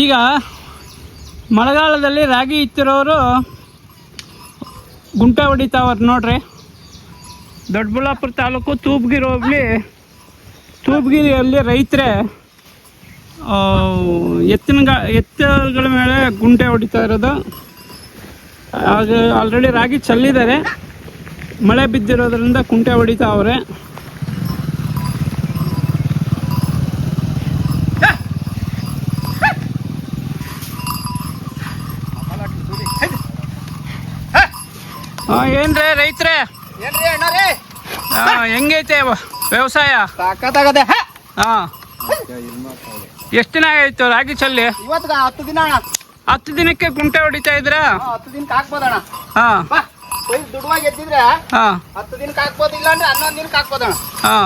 ಈಗ ಮಳೆಗಾಲದಲ್ಲಿ ರಾಗಿ ಇತ್ತಿರೋರು ಗುಂಟೆ ಹೊಡಿತಾವ್ರ ನೋಡ್ರಿ. ದೊಡ್ಡಬಳ್ಳಾಪುರ ತಾಲೂಕು ತೂಬ್ಗಿರಿ ಹೋಗ್ಲಿ ತೂಬ್ಗಿರಿಯಲ್ಲಿ ರೈತರೇ ಎತ್ತಿನ ಗ, ಎತ್ತುಗಳ ಮೇಲೆ ಗುಂಟೆ ಹೊಡಿತಾ ಇರೋದು. ಆಗ ಆಲ್ರೆಡಿ ರಾಗಿ ಚೆಲ್ಲಿದ್ದಾರೆ. ಮಳೆ ಬಿದ್ದಿರೋದ್ರಿಂದ ಕುಂಟೆ ಹೊಡಿತಾವ್ರೆ ಏನ್ರಿ ರೈತ್ರೆ? ಹೆಂಗೈತೆ ವ್ಯವಸಾಯ? ಸಾಕತ್ತಾಗದೆ ಹಾ? ಎಷ್ಟು ದಿನ ಆಯ್ತು ರಾಗಿ ಚಲ್ಲಿ? ಇವತ್ತು ಹತ್ತು ದಿನ ಹತ್ತು ದಿನಕ್ಕೆ ಕುಂಟೆ ಹೊಡಿತಾ ಇದ್ರ? ಹತ್ತು ದಿನಕ್ಕೆ ಹಾಕ್ಬೋದಣ್ಣ. ಹಾ. ದುಡ್ವಾಗಿ ಎದ್ದಿದ್ರೆ ಹಾ. ಹತ್ತು ದಿನಕ್ಕೆ ಹಾಕ್ಬೋದು ಇಲ್ಲ ಅಂದ್ರೆ ಹನ್ನೊಂದು ದಿನಕ್ಕೆ ಹಾಕ್ಬೋದಣ್ಣ. ಹಾ.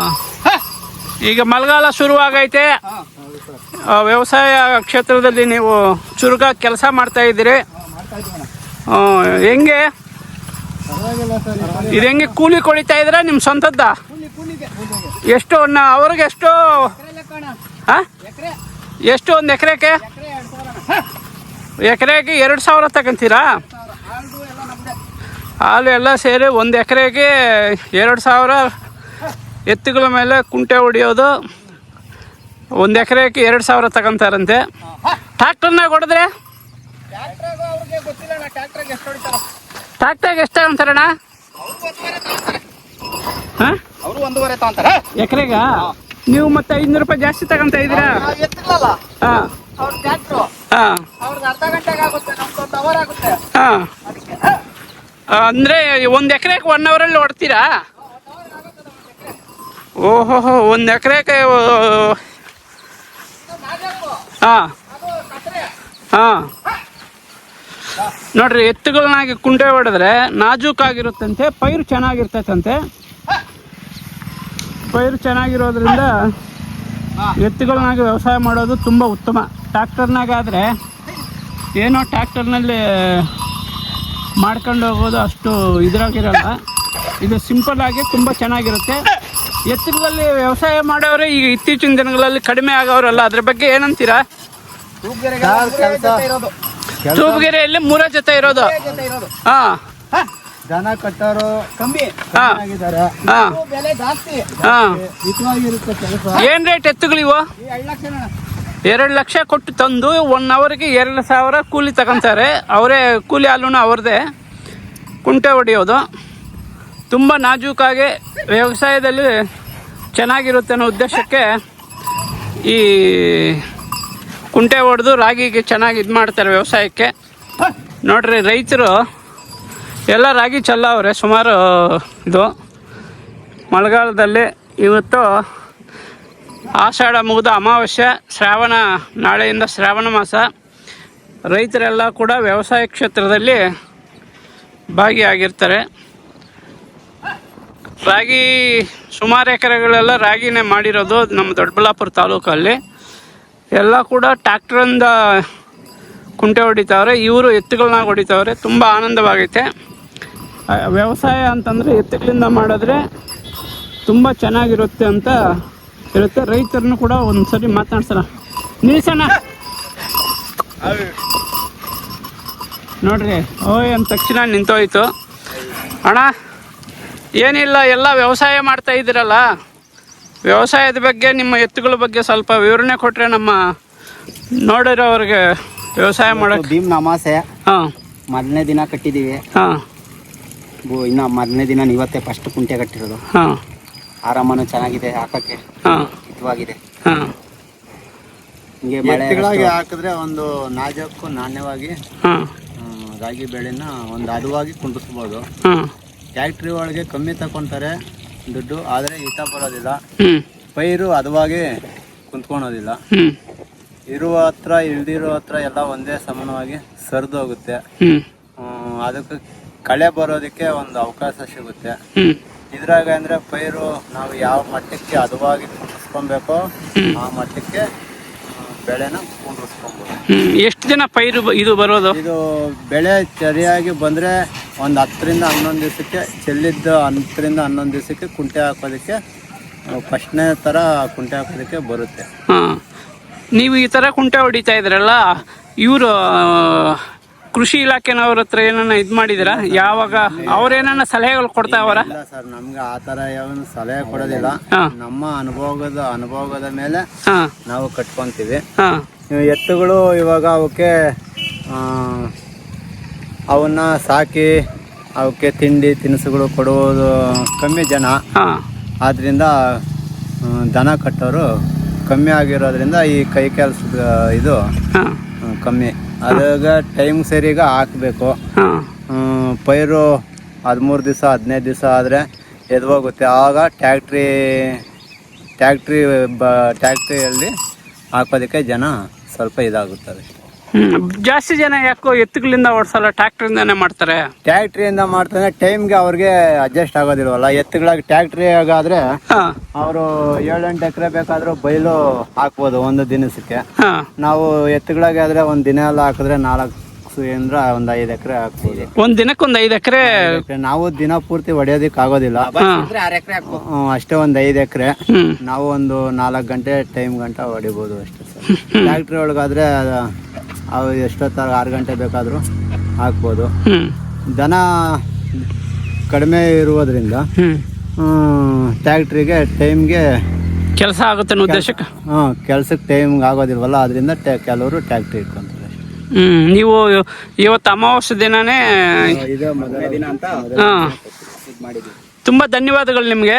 ಈಗ ಮಳೆಗಾಲ ಶುರುವಾಗೈತೆ. ವ್ಯವಸಾಯ ಕ್ಷೇತ್ರದಲ್ಲಿ ನೀವು ಚುರುಕಾಗಿ ಕೆಲಸ ಮಾಡ್ತಾ ಇದ್ದೀರಿ. ಹೆಂಗೆ? ಇದು ಹೆಂಗೆ ಕೂಲಿ ಕೊಳಿತಾ ಇದ್ರ ನಿಮ್ಮ ಸ್ವಂತದ್ದ? ಎಷ್ಟು ಅವ್ರಿಗೆ ಎಷ್ಟು ಎಷ್ಟು ಒಂದು ಎಕರೆಗೆ? ಎಕರೆಗೆ ಎರಡು ಸಾವಿರ ತಗೊಂತೀರಾ? ಹಾಲು ಎಲ್ಲ ಸೇರಿ ಒಂದು ಎಕರೆಗೆ ಎರಡು ಸಾವಿರ. ಎತ್ತುಗಳ ಮೇಲೆ ಕುಂಟೆ ಹೊಡಿಯೋದು. ಒಂದು ಎಕರೆಗೆ ಎರಡು ಸಾವಿರ ತಗೊಂತಾರಂತೆ. ಟ್ಯಾಕ್ಟರ್ನಾಗ ಹೊಡೆದ್ರೆ? ಟ್ಯಾಕ್ಟ್ರಾಗ ಎಷ್ಟು ಹಾಂ? ಅವರು ಒಂದೂವರೆ ತಗೊಂತಾರೆ. ಎಕರೆಗ? ನೀವು ಮತ್ತೆ ಐನೂರು ರೂಪಾಯಿ ಜಾಸ್ತಿ ತಗೊಂತ ಇದ್ದೀರಾ? ಅಂದ್ರೆ ಎತ್ತಿಲ್ಲಲ್ಲ. ಹಾಂ. ಅವ್ರ ಟ್ಯಾಕ್ಟ್ರು ಹಾಂ. ಅವ್ರಿಗೆ ಅರ್ಧ ಗಂಟೆಗೆ ಆಗುತ್ತೆ ನಮ್ಗೆ ಒಂದು ಅವರ್ ಆಗುತ್ತೆ. ಹಾಂ. ಅಂದರೆ ಒಂದು ಎಕರೆಗೆ ಒನ್ ಅವರಲ್ಲಿ ಹೊಡ್ತೀರಾ ಓಹೋ ಒಂದು ಎಕರೆಗೆ ಹಾಂ. ಹಾಂ. ನೋಡ್ರಿ, ಎತ್ತುಗಳನ್ನಾಗಿ ಕುಂಟೆ ಹೊಡೆದ್ರೆ ನಾಜೂಕಾಗಿರುತ್ತಂತೆ, ಪೈರು ಚೆನ್ನಾಗಿರ್ತೈತಂತೆ. ಪೈರು ಚೆನ್ನಾಗಿರೋದ್ರಿಂದ ಎತ್ತುಗಳನ್ನಾಗಿ ವ್ಯವಸಾಯ ಮಾಡೋದು ತುಂಬ ಉತ್ತಮ. ಟ್ಯಾಕ್ಟರ್ನಾಗಾದರೆ ಏನೋ ಟ್ಯಾಕ್ಟರ್ನಲ್ಲಿ ಮಾಡ್ಕೊಂಡು ಹೋಗೋದು ಅಷ್ಟು ಇದ್ರಾಗಿರಲ್ಲ. ಇದು ಸಿಂಪಲ್ ಆಗಿ ತುಂಬ ಚೆನ್ನಾಗಿರುತ್ತೆ. ಎತ್ತುಗಳಲ್ಲಿ ವ್ಯವಸಾಯ ಮಾಡೋರೆ ಈಗ ಇತ್ತೀಚಿನ ದಿನಗಳಲ್ಲಿ ಕಡಿಮೆ ಆಗೋರಲ್ಲ, ಅದ್ರ ಬಗ್ಗೆ ಏನಂತೀರಾ? ತೂಗ್ಗೆರೆಗೆ ಮೂರ ಜೊತೆ ಇರೋದು. ಹಾ. ದನ ಕಟ್ಟೋರು ಕಮ್ಮಿ ಹಾ. ಆಗಿದ್ದಾರೆ ಬೆಲೆ ಜಾಸ್ತಿ. ಹಾ. ಹಿತವಾಗಿರುತ್ತೆ ಕೆಲಸ. ಏನ್ ರೇಟ್ ಎತ್ತುಗಳಿವು ಎರಡು ಲಕ್ಷ ಕೊಟ್ಟು ತಂದು ಒನ್ ಅವರ್ಗೆ ಎರಡು ಸಾವಿರ ಕೂಲಿ ತಗೊಂತಾರೆ. ಅವರೇ ಕೂಲಿ ಹಾಲುನ ಅವ್ರದ್ದೇ. ಕುಂಟೆ ಹೊಡೆಯೋದು. ತುಂಬ ನಾಜೂಕಾಗಿ ವ್ಯವಸಾಯದಲ್ಲಿ ಚೆನ್ನಾಗಿರುತ್ತೆ ಅನ್ನೋ ಉದ್ದೇಶಕ್ಕೆ ಈ ಕುಂಟೆ ಹೊಡೆದು ರಾಗಿಗೆ ಚೆನ್ನಾಗಿ ಇದು ಮಾಡ್ತಾರೆ ವ್ಯವಸಾಯಕ್ಕೆ. ನೋಡ್ರಿ ರೈತರು, ಎಲ್ಲ ರಾಗಿ ಚೆಲ್ಲವ್ರೆ ಸುಮಾರು ಇದು. ಮಳೆಗಾಲದಲ್ಲಿ ಇವತ್ತು ಆಷಾಢ ಮುಗಿದ ಅಮಾವಾಸ್ಯೆ, ಶ್ರಾವಣ, ನಾಳೆಯಿಂದ ಶ್ರಾವಣ ಮಾಸ. ರೈತರೆಲ್ಲ ಕೂಡ ವ್ಯವಸಾಯ ಕ್ಷೇತ್ರದಲ್ಲಿ ಭಾಗಿಯಾಗಿರ್ತಾರೆ. ರಾಗಿ ಸುಮಾರು ಎಕರೆಗಳೆಲ್ಲ ರಾಗಿನೇ ಮಾಡಿರೋದು ನಮ್ಮ ದೊಡ್ಡಬಳ್ಳಾಪುರ ತಾಲೂಕಲ್ಲಿ. ಎಲ್ಲ ಕೂಡ ಟ್ಯಾಕ್ಟ್ರಿಂದ ಕುಂಟೆ ಹೊಡಿತಾವ್ರೆ, ಇವರು ಎತ್ತುಗಳನ್ನ ಹೊಡಿತಾವ್ರೆ, ತುಂಬ ಆನಂದವಾಗೈತೆ. ವ್ಯವಸಾಯ ಅಂತಂದರೆ ಎತ್ತುಗಳಿಂದ ಮಾಡಿದ್ರೆ ತುಂಬ ಚೆನ್ನಾಗಿರುತ್ತೆ ಅಂತ ಇರುತ್ತೆ. ರೈತರನ್ನು ಕೂಡ ಒಂದು ಸರಿ ಮಾತನಾಡ್ಸೋಣ. ನಿಲ್ಸೋಣ ನೋಡ್ರಿ ಓಯ್ ಅಂದ ತಕ್ಷಣ ನಿಂತೋಯ್ತು. ಅಣ್ಣ, ಏನಿಲ್ಲ, ಎಲ್ಲ ವ್ಯವಸಾಯ ಮಾಡ್ತಾ ಇದ್ದೀರಲ್ಲ? ವ್ಯವಸಾಯದ ಬಗ್ಗೆ ನಿಮ್ಮ ಎತ್ತುಗಳ ಬಗ್ಗೆ ಸ್ವಲ್ಪ ವಿವರಣೆ ಕೊಟ್ಟರೆ ನಮ್ಮ ನೋಡಿರೋರಿಗೆ ವ್ಯವಸಾಯ ಮಾಡೋದು ಭೀಮ್ ನಮಾಸೆ ಹಾಂ. ಮೊದಲನೇ ದಿನ ಕಟ್ಟಿದ್ದೀವಿ ಹಾಂ. ಇನ್ನು ಇನ್ನ ಮೊದಲನೇ ದಿನ ಇವತ್ತೇ ಫಸ್ಟ್ ಕುಂಟೆ ಕಟ್ಟಿರೋದು. ಹಾಂ. ಆರಾಮನು ಚೆನ್ನಾಗಿದೆ ಹಾಕಕ್ಕೆ. ಹಾಂ. ಹಿತವಾಗಿದೆ. ಹಾಂ. ಹಿಂಗೆ ಮಳೆ ಎತ್ತುಗಳಾಗಿ ಹಾಕಿದ್ರೆ ಒಂದು ನಾಜಕ್ಕೂ ನಾಣ್ಯವಾಗಿ ಹಾಂ. ರಾಗಿ ಬೆಳೆನ ಒಂದು ಹದವಾಗಿ ಕುಂಡಿಸ್ಬೋದು. ಹಾಂ. ಫ್ಯಾಕ್ಟ್ರಿ ಒಳಗೆ ಕಮ್ಮಿ ತಗೊಂತಾರೆ. ದುಡ್ಡು ಆದರೆ ಹಿತ ಬರೋದಿಲ್ಲ. ಪೈರು ಹದವಾಗಿ ಕುಂತ್ಕೊಳೋದಿಲ್ಲ. ಇರುವ ಹತ್ರ ಇಳ್ದಿರೋ ಹತ್ರ ಎಲ್ಲ ಒಂದೇ ಸಮಾನವಾಗಿ ಸರಿದು ಹೋಗುತ್ತೆ. ಅದಕ್ಕೆ ಕಳೆ ಬರೋದಕ್ಕೆ ಒಂದು ಅವಕಾಶ ಸಿಗುತ್ತೆ. ಇದ್ರಾಗ ಅಂದ್ರೆ ಪೈರು ನಾವು ಯಾವ ಮಟ್ಟಕ್ಕೆ ಹದವಾಗಿ ಕುಂಡಿಸ್ಕೊಬೇಕೋ ಆ ಮಟ್ಟಕ್ಕೆ ಬೆಳೆನ ಕುಂಡಿಸ್ಕೊಬೋದು ಎಷ್ಟು ದಿನ ಪೈರು ಇದು ಬರೋದು? ಇದು ಬೆಳೆ ಸರಿಯಾಗಿ ಬಂದ್ರೆ ಒಂದು ಹತ್ತರಿಂದ ಹನ್ನೊಂದು ದಿವಸಕ್ಕೆ ಚೆಲ್ಲಿದ್ದು ಹತ್ತರಿಂದ ಹನ್ನೊಂದು ದಿವಸಕ್ಕೆ ಕುಂಟೆ ಹಾಕೋದಕ್ಕೆ ಫಸ್ಟ್ನೇ ಥರ ಕುಂಟೆ ಹಾಕೋದಕ್ಕೆ ಬರುತ್ತೆ. ಹಾಂ. ನೀವು ಈ ಥರ ಕುಂಟೆ ಹೊಡಿತಾ ಇದ್ರಲ್ಲ ಇವರು ಕೃಷಿ ಇಲಾಖೆನವ್ರ ಹತ್ರ ಏನನ್ನ ಇದು ಮಾಡಿದಿರಾ? ಯಾವಾಗ ಅವ್ರೇನ ಸಲಹೆಗಳು ಕೊಡ್ತಾವರ ಇಲ್ಲ ಸರ್ ನಮ್ಗೆ ಆ ಥರ ಯಾವ ಸಲಹೆ ಕೊಡೋದಿಲ್ಲ. ನಮ್ಮ ಅನುಭವದ ಅನುಭವದ ಮೇಲೆ ನಾವು ಕಟ್ಕೊಂತೀವಿ. ಎತ್ತುಗಳು ಇವಾಗ ಅವಕ್ಕೆ ಅವನ್ನ ಸಾಕಿ ಅವಕ್ಕೆ ತಿಂಡಿ ತಿನಿಸುಗಳು ಕೊಡುವುದು ಕಮ್ಮಿ ಜನ. ಆದ್ರಿಂದ ದನ ಕಟ್ಟೋರು ಕಮ್ಮಿ ಆಗಿರೋದ್ರಿಂದ ಈ ಕೈ ಕೆಲಸ ಇದು ಕಮ್ಮಿ. ಅದಾಗ ಟೈಮ್ ಸರಿಗ ಹಾಕಬೇಕು. ಪೈರು ಹದಿಮೂರು ದಿವಸ ಹದಿನೈದು ದಿವಸ ಆದರೆ ಎದ್ವೋಗುತ್ತೆ ಆವಾಗ ಟ್ಯಾಕ್ಟ್ರಿ ಟ್ಯಾಕ್ಟ್ರಿ ಬ ಟ್ಯಾಕ್ಟ್ರಿಯಲ್ಲಿ ಹಾಕೋದಕ್ಕೆ ಜನ ಸ್ವಲ್ಪ ಇದಾಗುತ್ತದೆ. ಜಾಸ್ತಿ ಜನ ಯಾಕೋ ಎತ್ತುಗಳಿಂದ ಓಡಿಸಲ್ಲ ಟ್ರ್ಯಾಕ್ಟರಿಂದಾನೇ ಮಾಡ್ತಾರೆ? ಟ್ಯಾಕ್ಟ್ರಿಯಿಂದ ಮಾಡ್ತಾನೆ ಟೈಮ್ಗೆ ಅವ್ರಿಗೆ ಅಡ್ಜಸ್ಟ್ ಆಗೋದಿಲ್ವಲ್ಲ? ಎತ್ತುಗಳಾಗಿ ಟ್ಯಾಕ್ಟ್ರಿ ಆಗಾದ್ರೆ ಅವರು ಏಳೆಂಟು ಎಕರೆ ಬೇಕಾದರೂ ಬೈಲು ಹಾಕ್ಬೋದು ಒಂದು ದಿನಸಕ್ಕೆ. ನಾವು ಎತ್ತುಗಳಾಗಿ ಆದ್ರೆ ಒಂದು ದಿನ ಎಲ್ಲ ಹಾಕಿದ್ರೆ ನಾಲ್ಕು ಏನರ ಒಂದು ಐದು ಎಕರೆ ಹಾಕ್ಬೋದು. ಒಂದ್ ದಿನಕ್ಕೊಂದು ಐದು ಎಕರೆ? ನಾವು ದಿನ ಪೂರ್ತಿ ಹೊಡೆಯೋದಿಕ್ ಆಗೋದಿಲ್ಲ. ಅಷ್ಟೇ ಒಂದು ಐದು ಎಕರೆ. ನಾವು ಒಂದು ನಾಲ್ಕು ಗಂಟೆ ಟೈಮ್ ಗಂಟ ಹೊಡಿಬೋದು ಅಷ್ಟೇ ಸರ್. ಟ್ಯಾಕ್ಟ್ರಿ ಒಳಗಾದ್ರೆ ಅವು ಎಷ್ಟೊತ್ತಾಗ ಆರು ಗಂಟೆ ಬೇಕಾದರೂ ಹಾಕ್ಬೋದು. ದನ ಕಡಿಮೆ ಇರುವುದರಿಂದ ಟ್ಯಾಕ್ಟ್ರಿಗೆ ಟೈಮ್ಗೆ ಕೆಲಸ ಆಗುತ್ತೆ ಉದ್ದೇಶಕ್ಕೆ? ಹಾಂ ಕೆಲ್ಸಕ್ಕೆ ಟೈಮ್ಗೆ ಆಗೋದಿಲ್ವಲ್ಲ ಅದರಿಂದ ಟ್ಯಾ ಕೆಲವರು ಟ್ಯಾಕ್ಟ್ರಿ ಇಟ್ಕೊಂತಾರೆ ಹ್ಮ್ ನೀವು ಇವತ್ತು ಅಮಾವಾಸ್ಯೆ ದಿನನೇ ತುಂಬ ಧನ್ಯವಾದಗಳು ನಿಮಗೆ.